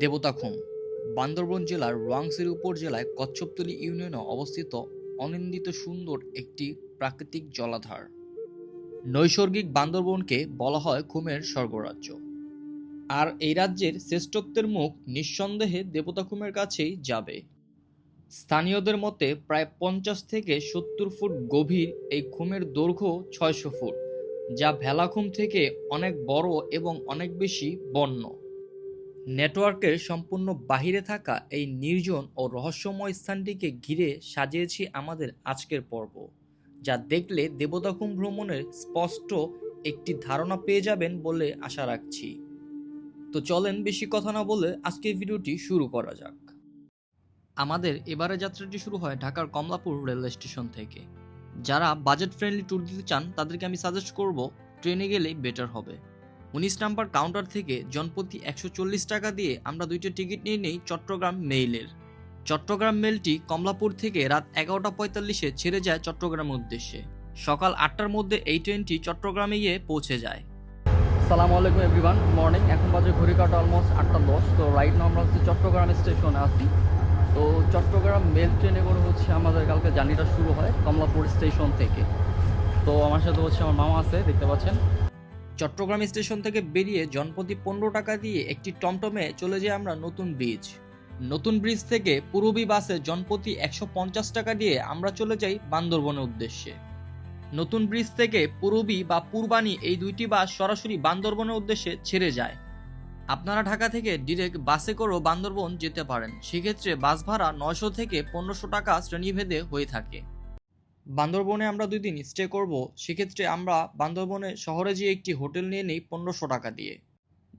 দেবতাখুম বান্দরবন জেলার রোয়াংছড়ি উপজেলায় কচ্ছপতলী ইউনিয়নে অবস্থিত অনিন্দিত সুন্দর একটি প্রাকৃতিক জলাধার। নৈসর্গিক বান্দরবনকে বলা হয় খুমের স্বর্গরাজ্য। আর এই রাজ্যের শ্রেষ্ঠত্বের মুখ নিঃসন্দেহে দেবতাখুমের কাছেই যাবে। স্থানীয়দের মতে প্রায় পঞ্চাশ থেকে সত্তর ফুট গভীর এই খুমের দৈর্ঘ্য ছয়শো ফুট, যা ভেলাখুম থেকে অনেক বড় এবং অনেক বেশি বন্য। নেটওয়ার্কের সম্পূর্ণ বাহিরে থাকা এই নির্জন ও রহস্যময় স্থানটিকে ঘিরে সাজিয়েছি আমাদের আজকের পর্ব, যা দেখলে দেবতাখুম ভ্রমণের স্পষ্ট একটি ধারণা পেয়ে যাবেন বলে আশা রাখছি। তো চলেন বেশি কথা না বলে আজকের ভিডিওটি শুরু করা যাক। আমাদের এবারে যাত্রাটি শুরু হয় ঢাকার কমলাপুর রেলওয়ে স্টেশন থেকে। যারা বাজেট ফ্রেন্ডলি ট্যুর দিতে চান, তাদেরকে আমি সাজেস্ট করব, ট্রেনে গেলেই বেটার হবে। উনিশ নাম্বার কাউন্টার থেকে জনপ্রতি একশো চল্লিশ টাকা দিয়ে আমরা দুইটা টিকিট নিয়ে নেই চট্টগ্রাম মেইলের চট্টগ্রাম মেলটি কমলাপুর থেকে রাত এগারোটা পঁয়তাল্লিশে ছেড়ে যায় চট্টগ্রামের উদ্দেশ্যে। সকাল আটটার মধ্যে এই ট্রেনটি চট্টগ্রামে গিয়ে পৌঁছে যায়। সালাম আলাইকুম এভরিওয়ান মর্নিং এখন বাজে ঘড়ি কাটা অলমোস্ট আটটা দশ, তো রাইট নাও আমরা হচ্ছে চট্টগ্রাম স্টেশনে আছি। তো চট্টগ্রাম মেল ট্রেনে করে হচ্ছে আমাদের কালকে জার্নিটা শুরু হয় কমলাপুর স্টেশন থেকে। তো আমার সাথে হচ্ছে আমার মামা আছে, দেখতে পাচ্ছেন। চট্টগ্রাম স্টেশন থেকে বেরিয়ে জনপ্রতি পনেরো টাকা দিয়ে একটি টমটমে চলে যাই আমরা নতুন ব্রিজ। নতুন ব্রিজ থেকে পূর্বী বাসে জনপ্রতি একশো পঞ্চাশ টাকা দিয়ে আমরা চলে যাই বান্দরবনের উদ্দেশ্যে। নতুন ব্রিজ থেকে পূর্বী বা পূর্বানি এই দুইটি বাস সরাসরি বান্দরবনের উদ্দেশ্যে ছেড়ে যায়। আপনারা ঢাকা থেকে ডিরেক্ট বাসে করেও বান্দরবন যেতে পারেন। সেক্ষেত্রে বাস ভাড়া নয়শো থেকে পনেরোশো টাকা শ্রেণীভেদে হয়ে থাকে। বান্দরবনে আমরা দুই দিন স্টে করব, সেক্ষেত্রে আমরা বান্দরবনে শহরে যেয়ে একটি হোটেল নিয়ে নিই পনেরোশো টাকা দিয়ে।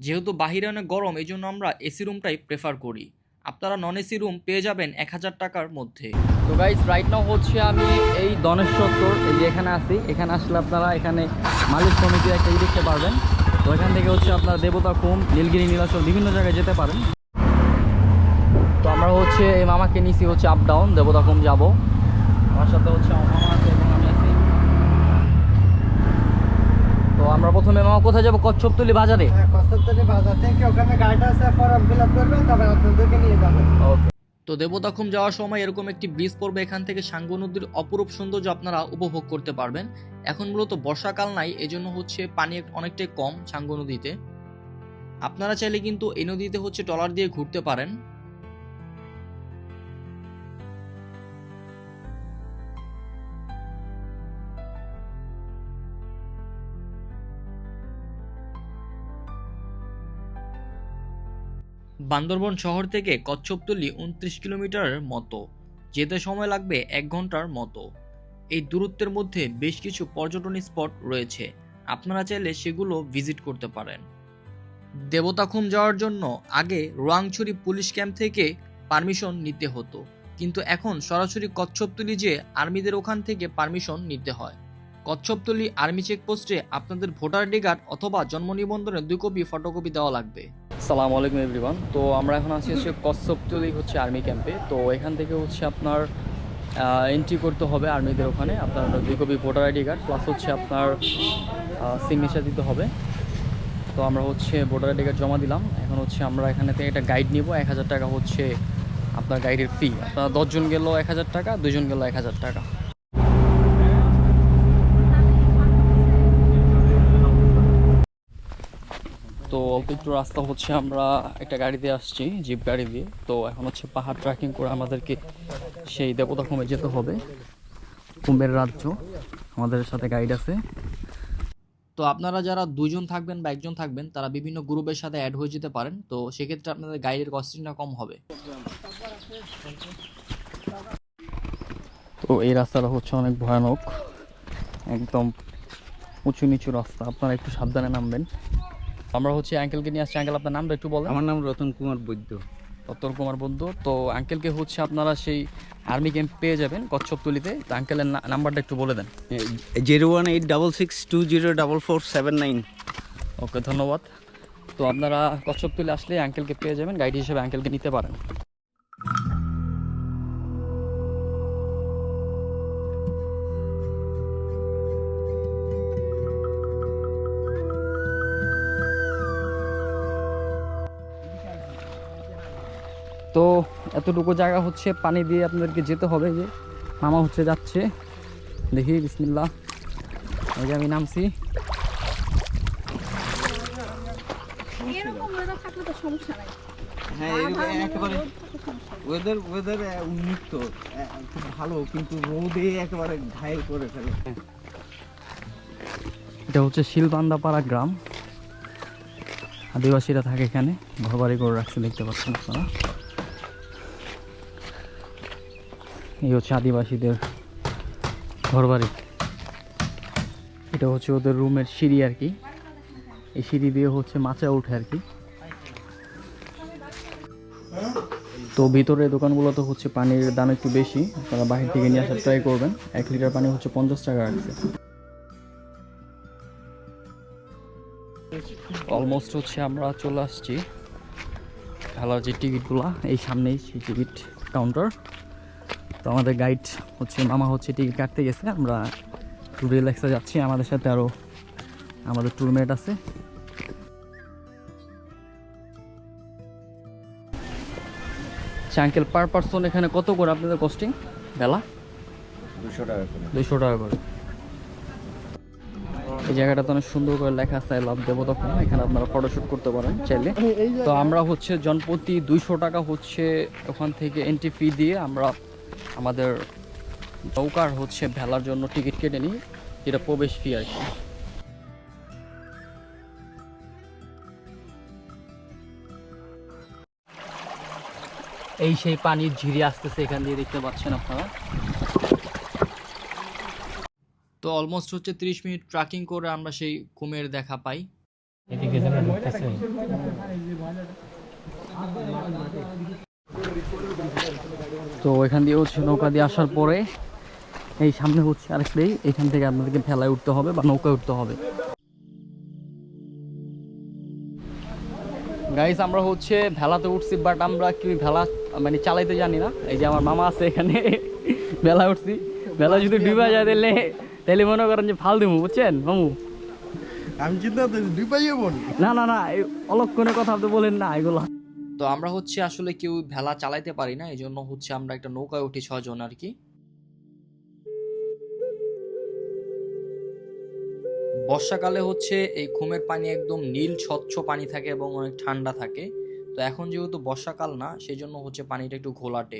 যেহেতু বাহিরে অনেক গরম এই জন্য আমরা এসি রুমটাই প্রেফার করি। আপনারা নন এসি রুম পেয়ে যাবেন এক হাজার টাকার মধ্যে। তো গাইজ রাইট নাও হচ্ছে আমি এই দনেশ্বর এই যে এখানে আছি, এখানে আসলে আপনারা এখানে মালিক সমিতির একটা ই দেখতে পারবেন। তো এখান থেকে হচ্ছে আপনার দেবতা কুম নীলগিরি, নীলাচল বিভিন্ন জায়গায় যেতে পারেন। তো আমরা হচ্ছে এই মামাকে নিছি হচ্ছে আপ ডাউন দেবতা কুম যাব। আমার সাথে হচ্ছে আমার মামা আছে এবং আমি আছি। তো আমরা প্রথমে মামা কোথায় যাব? কচ্ছপতলি বাজারে? হ্যাঁ, কষ্টতলী বাজার। থেকে ওখানে গাড়িটা আছে ফর্ম ফিল আপ করবেন তবে আপনাদেরকে নিয়ে যাবেন ওকে তো দেবতাখুম যাওয়ার সময় এরকম একটি ব্রিজ পড়বে এখান থেকে সাঙ্গু নদীর অপরূপ সৌন্দর্য আপনারা উপভোগ করতে পারবেন। এখন মূলত বর্ষাকাল নাই এজন্য হচ্ছে পানি অনেকটাই কম সাঙ্গু নদীতে। আপনারা চাইলে কিন্তু এই নদীতে হচ্ছে ট্রলার দিয়ে ঘুরতে পারেন। বান্দরবন শহর থেকে কচ্ছপতলি উনত্রিশ কিলোমিটারের মতো। যেতে সময় লাগবে এক ঘণ্টার মতো। এই দূরত্বের মধ্যে বেশ কিছু পর্যটন স্পট রয়েছে। আপনারা চাইলে সেগুলো ভিজিট করতে পারেন। দেবতাখুম যাওয়ার জন্য আগে রোয়াংছড়ি পুলিশ ক্যাম্প থেকে পারমিশন নিতে হতো। কিন্তু এখন সরাসরি কচ্ছপতলি যে আর্মিদের ওখান থেকে পারমিশন নিতে হয়। কচ্ছপতলি আর্মি চেকপোস্টে আপনাদের ভোটার আইডি কার্ড অথবা জন্ম নিবন্ধনের দুই কপি, ফটোকপি দেওয়া লাগবে। সালাম আলাইকুম এভরিওয়ান। তো আমরা এখন আছি হচ্ছে কচ্ছপতলি হচ্ছে আর্মি ক্যাম্পে। তো এখান থেকে হচ্ছে আপনার এন্ট্রি করতে হবে আর্মিদের ওখানে। আপনার দুই copy voter ID card plus হচ্ছে আপনার সিগনেচার দিতে হবে। তো আমরা হচ্ছে ভোটার আইডি কার্ড জমা দিলাম। এখন হচ্ছে আমরা এখানে থেকে একটা গাইড নিব। এক হাজার টাকা হচ্ছে আপনার গাইডের ফি আপনার দশজন গেল এক হাজার টাকা দুজন গেল এক হাজার টাকা। তো অল্প একটু রাস্তা হচ্ছে আমরা একটা গাড়ি দিয়ে আসছি, জিপ গাড়ি দিয়ে। তো এখন হচ্ছে পাহাড় ট্রেকিং করে আমাদেরকে সেই দেবতাখুমে যেতে হবে। কুম্ভের রাজ্য আমাদের সাথে গাইড আছে। তো আপনারা যারা দুজন থাকবেন বা একজন থাকবেন, তারা বিভিন্ন গ্রুপের সাথে অ্যাড হয়ে যেতে পারেন। তো সেক্ষেত্রে আপনাদের গাইডের কস্টিংটা কম হবে। তো এই রাস্তাটা হচ্ছে অনেক ভয়ানক, একদম উঁচু নিচু রাস্তা। আপনারা একটু সাবধানে নামবেন। আমরা হচ্ছে আঙ্কেলকে নিয়ে আসছি। আঙ্কেল আপনার নামটা একটু বলেন। আমার নাম রতন কুমার বৈদ্য। রতন কুমার বৈদ্য। তো আঙ্কেলকে হচ্ছে আপনারা সেই আর্মি ক্যাম্প পেয়ে যাবেন কচ্ছপতলিতে। তো আঙ্কেলের নাম্বারটা একটু বলে দেন। Zero one eight double six two zero double four seven nine okay ধন্যবাদ। তো আপনারা কচ্ছপতলি আসলে আঙ্কেলকে পেয়ে যাবেন। গাইড হিসেবে আঙ্কেলকে নিতে পারেন। তো এতটুকু জায়গা হচ্ছে পানি দিয়ে আপনাদেরকে যেতে হবে যে মামা হচ্ছে যাচ্ছে। দেখি বিসমিল্লা এই যে আমি নামছি। হ্যাঁ এরকম একেবারে ওয়েদার ওয়েদার উন্মুক্ত। খুব ভালো কিন্তু রোদে একেবারে করে ফেলে। এটা হচ্ছে শিলবান্দাপাড়া গ্রাম। আদিবাসীরা থাকে এখানে ঘরবাড়ি করে রাখছে দেখতে পাচ্ছেন আপনারা। এই হচ্ছে আদিবাসীদের ঘরবাড়ি। এটা হচ্ছে ওদের রুমের সিঁড়ি আর কি। এই সিঁড়ি দিয়ে হচ্ছে মাচা উঠে আর কি। তো ভিতরে দোকানগুলোতে হচ্ছে পানির দাম একটু বেশি। আপনারা বাহির থেকে নিয়ে আসার ট্রাই করবেন। এক লিটার পানি হচ্ছে পঞ্চাশ টাকা রাখছে অলমোস্ট হচ্ছে আমরা চলে আসছি। খেলার যে টিকিটগুলা এই সামনেই সেই টিকিট কাউন্টার তো আমাদের গাইড হচ্ছে মামা হচ্ছে টিকিট কাটতে গেছে। আমরা একটু রিল্যাক্সে যাচ্ছি। আমাদের সাথে আরও আমাদের টুরমেট আছে। আঙ্কেল পার পার্সন এখানে কত করে? আপনাদের কস্টিং বেলা? দুশো টাকা করে। দুইশো টাকা করে। এই জায়গাটাতে অনেক সুন্দর করে লেখা আছে লাভ দেবো তখন এখানে আপনারা ফটোশ্যুট করতে পারেন চাইলে। তো আমরা হচ্ছে জনপ্রতি দুইশো টাকা হচ্ছে ওখান থেকে এন্ট্রি ফি দিয়ে আমরা আমাদের নৌকার হচ্ছে ভেলার জন্য টিকিট কেটে নিই, যেটা প্রবেশ ফি আর কি। এই সেই পানির ঝিরি আসতেছে এখান দিয়ে দেখতে পাচ্ছেন আপনারা। তো অলমোস্ট হচ্ছে তিরিশ মিনিট ট্রাকিং করে আমরা সেই কুমের দেখা পাই। এদিকে তো এখান দিয়ে হচ্ছে নৌকা দিয়ে আসার পরে এই সামনে হচ্ছে আরেকটাই এখান থেকে আপনাদেরকে ভেলায় উঠতে হবে বা নৌকায় উঠতে হবে। গাইস আমরা হচ্ছে ভেলাতে উঠছি বাট আমরা কি ভেলা মানে চালাইতে জানি না। এই যে আমার মামা আছে এখানে ভেলা উঠছি। ভেলা যদি ডুবে যায় তাহলে তাহলে মনে করেন যে ফাল দিবো বুঝছেন মামু? আমি চিন্তা বোন না না না অলক্ষণের কথা আপনি বলেন না এগুলো তো আমরা হচ্ছে আসলে কেউ ভেলা চালাইতে পারি না এই জন্য হচ্ছে আমরা একটা নৌকায় উঠি ছজন আর কি। বর্ষাকালে হচ্ছে এই খুমের পানি একদম নীল, স্বচ্ছ পানি থাকে এবং অনেক ঠান্ডা থাকে। তো এখন যেহেতু বর্ষাকাল না সেই জন্য হচ্ছে পানিটা একটু ঘোলাটে।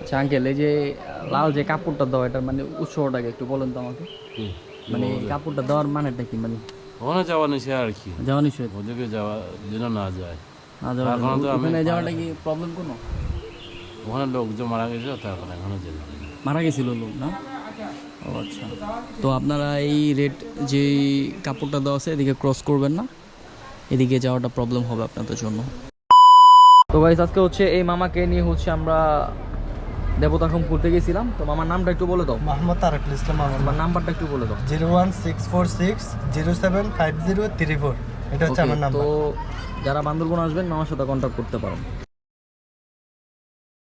আচ্ছা আঙ্কেল এই যে লাল যে কাপড়টা দেওয়া এটার মানে উৎসটাকে একটু বলেন তো আমাকে। মানে কাপড়টা দেওয়ার মানেটা কি মানে? ওখানে যাওয়া নিষেধ আর কি। যাওয়া নিষেধ? ওদিকে যাওয়া যেন না যায়। না যাওয়া ওখানে যাওয়াটা কি প্রবলেম কোনো? ওখানে লোক যে মারা গেছে তারপরে এখনও যেতে মারা গেছিল লোক না? ও আচ্ছা। তো আপনারা এই রেড যে কাপড়টা দেওয়া আছে এদিকে ক্রস করবেন না? এদিকে যাওয়াটা প্রবলেম হবে আপনাদের জন্য। তো গাইস আজকে হচ্ছে এই মামাকে নিয়ে হচ্ছে আমরা দেবতাখম ঘুরতে গেছিলাম। তো মামার নামটা একটু বলে দাও। মোহাম্মদ তারকুল ইসলাম আমার নাম্বারটা একটু বলে দাও। Zero one six four six zero seven five zero three four. এটা হচ্ছে আমার নাম্বার। তো যারা বান্দরবন আসবেন মামার সাথে কন্ট্যাক্ট করতে পারেন।